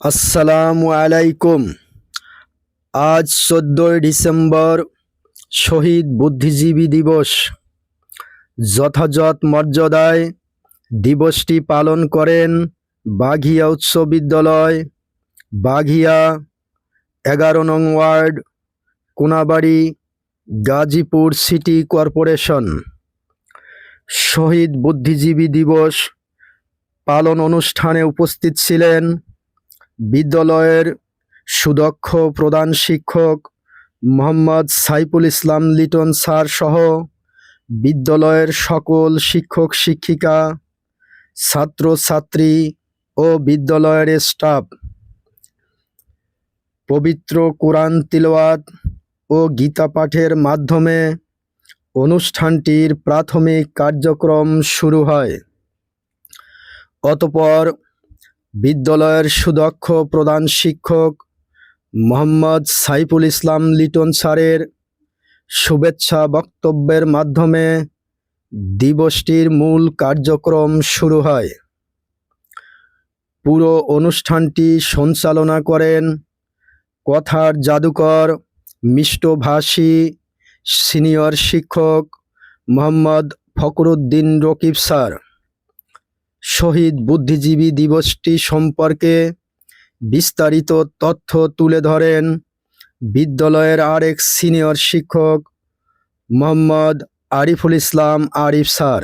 আসসালামু আলাইকুম। আজ চোদ্দোই ডিসেম্বর, শহীদ বুদ্ধিজীবী দিবস। যথাযথ মর্যাদায় দিবসটি পালন করেন বাঘিয়া উচ্চ বিদ্যালয়, বাঘিয়া এগারো নং ward, Konabari, Gazipur city corporation. শহীদ বুদ্ধিজীবী দিবস পালন অনুষ্ঠানে উপস্থিত ছিলেন বিদ্যালয়ের সুদক্ষ প্রধান শিক্ষক মোহাম্মদ সাইফুল ইসলাম লিটন স্যার সহ বিদ্যালয়ের সকল শিক্ষক, শিক্ষিকা ছাত্র ছাত্রী ও বিদ্যালয়ের স্টাফ। পবিত্র কোরআন তিলওয়াত ও গীতা পাঠের মাধ্যমে অনুষ্ঠানটির প্রাথমিক কার্যক্রম শুরু হয়। অতপর বিদ্যালয়ের সুদক্ষ প্রধান শিক্ষক মোহাম্মদ সাইফুল ইসলাম লিটন স্যারের শুভেচ্ছা বক্তব্যের মাধ্যমে দিবসটির মূল কার্যক্রম শুরু হয়। পুরো অনুষ্ঠানটি সঞ্চালনা করেন কথার জাদুকর মিষ্টভাষী সিনিয়র শিক্ষক মোহাম্মদ ফখরুদ্দিন রকিব স্যার। শহীদ বুদ্ধিজীবী দিবসটি সম্পর্কে বিস্তারিত তথ্য তুলে ধরেন বিদ্যালয়ের আরেক সিনিয়র শিক্ষক মোহাম্মদ আরিফুল ইসলাম আরিফ স্যার।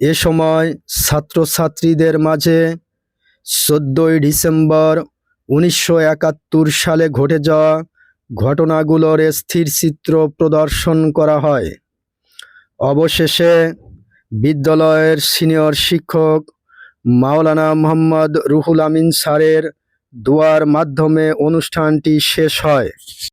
এ সময় ছাত্রছাত্রীদের মাঝে চোদ্দোই ডিসেম্বর উনিশশো একাত্তর সালে ঘটে যাওয়া ঘটনাগুলোর স্থির চিত্র প্রদর্শন করা হয়। অবশেষে বিদ্যালয়ের সিনিয়র শিক্ষক মাওলানা মোহাম্মদ রুহুল আমিন স্যারের দোয়ার মাধ্যমে অনুষ্ঠানটি শেষ হয়।